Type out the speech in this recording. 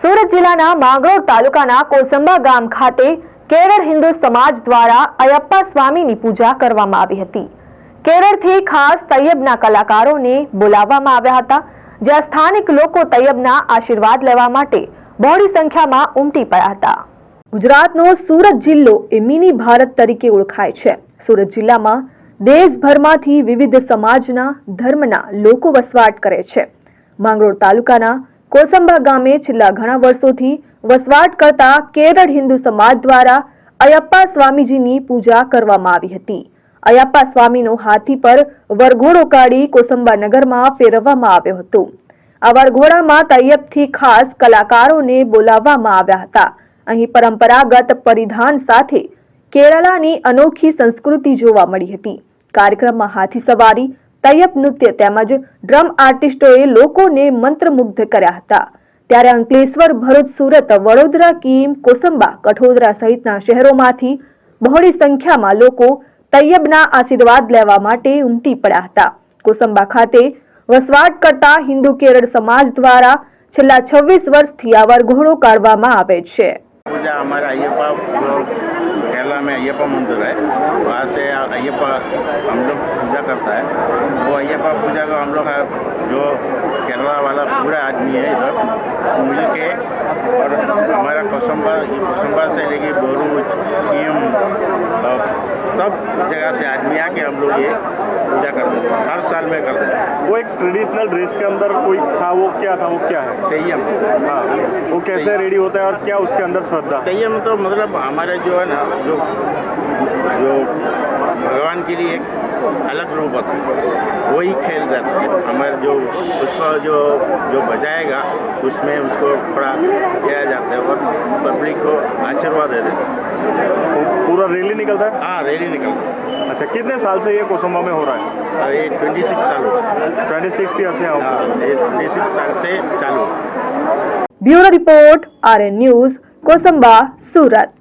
સુરત જિલ્લાના માંગરોળ તાલુકાના કોસંબા ગામ ખાતે કેરળ હિન્દુ સમાજ દ્વારા અયપ્પા સ્વામીની પૂજા કરવામાં આવી હતી. કેરળથી ખાસ તૈયબના કલાકારોને બોલાવવામાં આવ્યા હતા, જ્યાં સ્થાનિક લોકો તૈયબના આશીર્વાદ લેવા માટે બહોળી સંખ્યામાં ઉમટી પડ્યા હતા. ગુજરાતનો સુરત જિલ્લો એ મિની ભારત તરીકે ઓળખાય છે. સુરત જિલ્લામાં દેશભરમાંથી વિવિધ સમાજના, ધર્મના લોકો વસવાટ કરે છે. માંગરોળ તાલુકાના કોસંબા ગામે છેલ્લા ઘણા વર્ષોથી વસવાટ કરતા કેરળ હિન્દુ સમાજ દ્વારા અયપ્પા સ્વામીજીની પૂજા કરવામાં આવી હતી. અયપ્પા સ્વામીનો હાથી પર વરઘોડો કાઢી કોસંબા નગરમાં ફેરવવામાં આવ્યો હતો. આ વરઘોડામાં તૈયબથી ખાસ કલાકારોને બોલાવવામાં આવ્યા હતા. અહીં પરંપરાગત પરિધાન સાથે કેરળાની અનોખી સંસ્કૃતિ જોવા મળી હતી. કાર્યક્રમમાં હાથી સવારી તૈયબ નૃત્ય તેમજ ડ્રમ આર્ટિસ્ટોએ લોકોને મંત્રમુગ્ધ કર્યા હતા. ત્યારે અંકલેશ્વર, ભરૂચ, સુરત, વડોદરા, કીમ, કોસંબા, કઠોદરા સહિતના શહેરોમાંથી બહોળી સંખ્યામાં લોકો તૈયબના આશીર્વાદ લેવા માટે ઉમટી પડ્યા હતા. કોસંબા ખાતે વસવાટ કરતા હિન્દુ કેરળ સમાજ દ્વારા છેલ્લા છવ્વીસ વર્ષથી આ વરઘોડો કાઢવામાં આવે છે. पूजा हमारा अयप्पा जो केरला में अयप्पा मंदिर है। वहाँ से अयप्पा हम लोग पूजा करता है। वो अयप्पा पूजा को हम लोग जो केरला वाला पूरा आदमी है इधर। मिल के और हमारा कोसंबा ये कोसंबा से लेके कीम और सब जगह से आदमी आके हम लोग ये पूजा करते हैं। हर साल में करते हैं। वो एक ट्रेडिशनल ड्रेस के अंदर कोई था वो क्या था वो क्या है? तैयम हाँ वो कैसे रेडी होता है और क्या उसके अंदर श्रद्धा? तैयम तो मतलब हमारे जो है ना जो जो भगवान के लिए एक अलग रूप होता है वही खेल करते हैं। हमारे जो उसको जो जो बजाएगा उसमें उसको थोड़ा किया जाता है और पब्लिक को आशीर्वाद दे देते हैं। रैली निकलता है हाँ रैली निकलता है अच्छा कितने साल से ये कोसुम्बा में हो रहा है ये ट्वेंटी सिक्स साल ट्वेंटी सिक्स ईयर से ट्वेंटी सिक्स साल से चालू bureau report R news Kosamba Surat